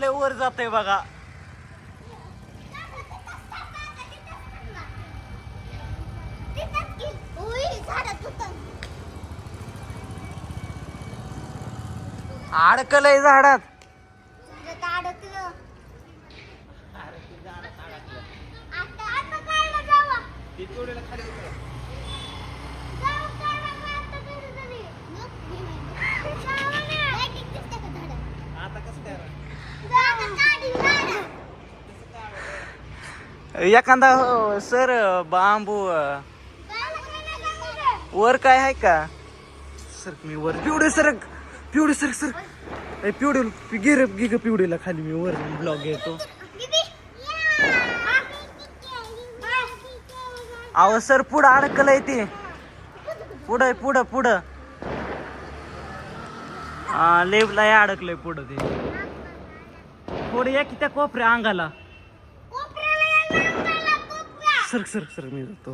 लय वर जाते बघा. अडकलंय झाडात. एखादा हो, सर बांबू वर काय आहे का? सर मी वर पिवडे सर पिवडे सर सर. पिवडे गिर गिग पिवडीला खाली मी वर ब्लॉग घेतो. अहो सर पुढं अडकलंय ते. पुढं पुढं पुढं. हा अडकलंय पुढं ते. पुढे या की त्या कोपऱ्या अंगाला. सर सर सर मी जातो.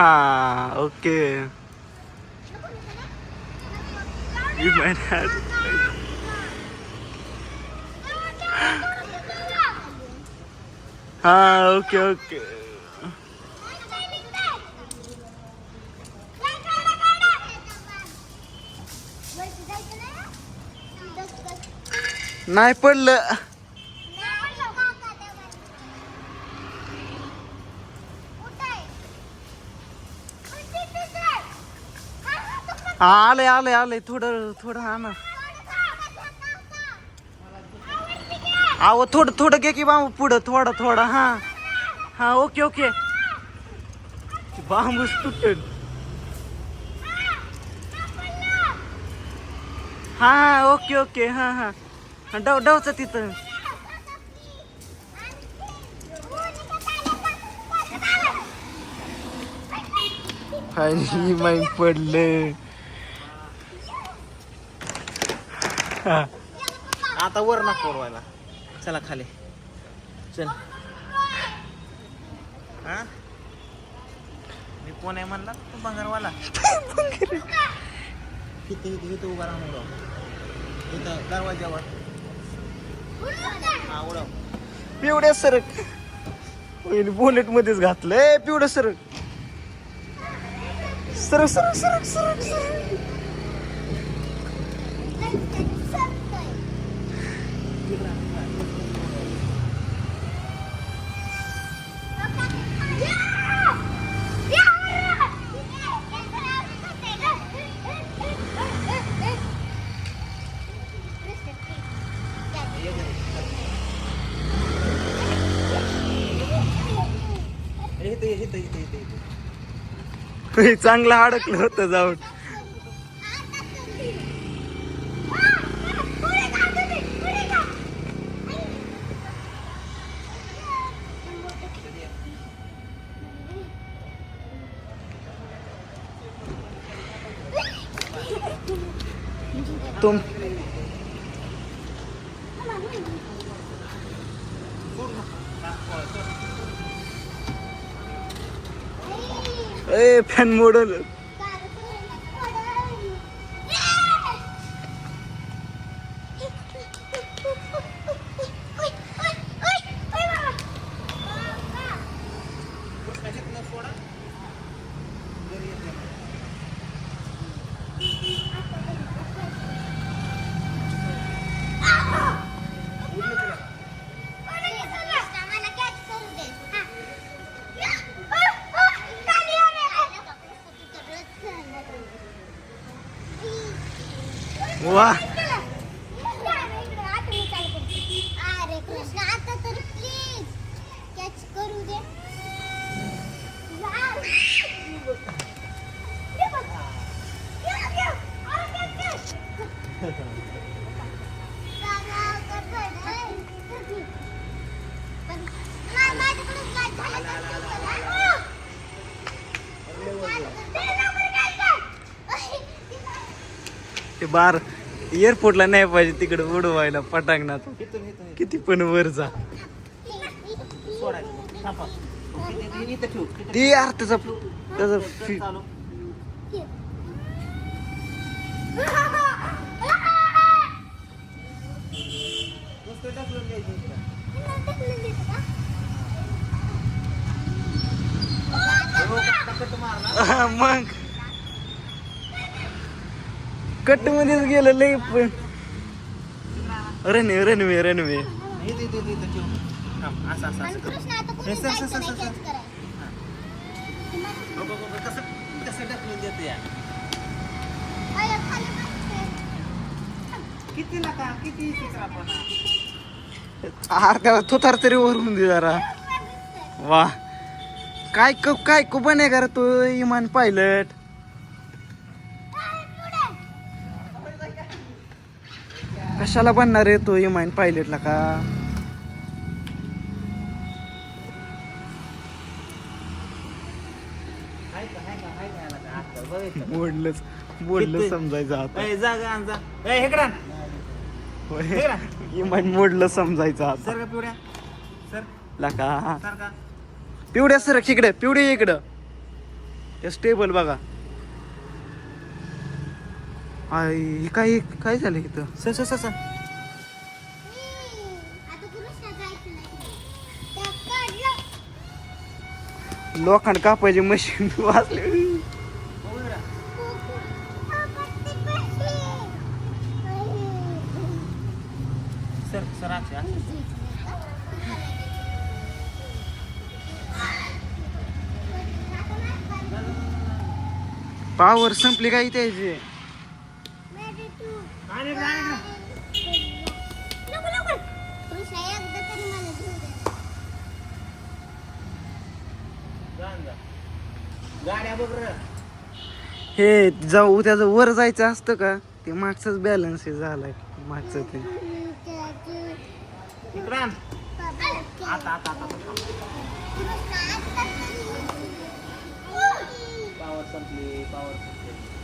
हा ओके You might have. हा ओके ओके नाही पडलं आलंय आलंय आलंय थोडं थोडं हा ना. अहो थोडं थोडं घे की बांबू पुढं थोडं थोडं हा. हा ओके ओके. बांबूच तुटेल. हा हा ओके ओके हा हा. डव डवच तिथं. फायनली माहीत पडलं हा. आता वर ना पोरवायला चला खाली. चल. हा? मी कोण आहे म्हणला? तू बंगारवाला. किती किती किती उभा राहून उडव इथं दरवाज्यावर हा उडव. पिवड्या सरक. बुलेट मध्येच घातलंय पिवड्या सरक. सरक सरक सरक सरक सरक. इथे इथे इथे इथे. इथे चांगलं अडकलं होतं जाऊन. तुम ए फॅन मोडल ते बार एअरपोर्टला नाही पाहिजे तिकडे उडवायला पटांगणात. किती पण वर जा. यार त्याचा त्याचा ढकलून. हो. मग? कट मध्येच गेलं लय पण रनवे रनवे रनवे असं असं कसं कसं ढकलून देते या. किती नका किती आपण अर्ध्या थोतार तरी वरून दे जरा. वा. काय क काय कुपन आहे का तू इमान पायलट. कशाला बनणार आहे तो इमान पायलटला का? हाय का हाय का हाय का बोललंच बोललं समजायचं आता ए, होय. इमान मोडलं समजायचं आता. सर का पिवड्या? सर. लका. सर का? पिवड्या सर इकडे पिवडी इकडं. ते स्टेबल बघा. आई हे काय काय झालं इथं? Sir sir sir sir. त्या. लोखंड कापायची मशीन वाचले सर सर अक्षय. पावर संपली काय त्याची हे जाऊ त्याचं वर जायचं असतं का ते मागचंच बॅलन्स हे झालाय. मागचं ते. पावर संपली पावर संपली.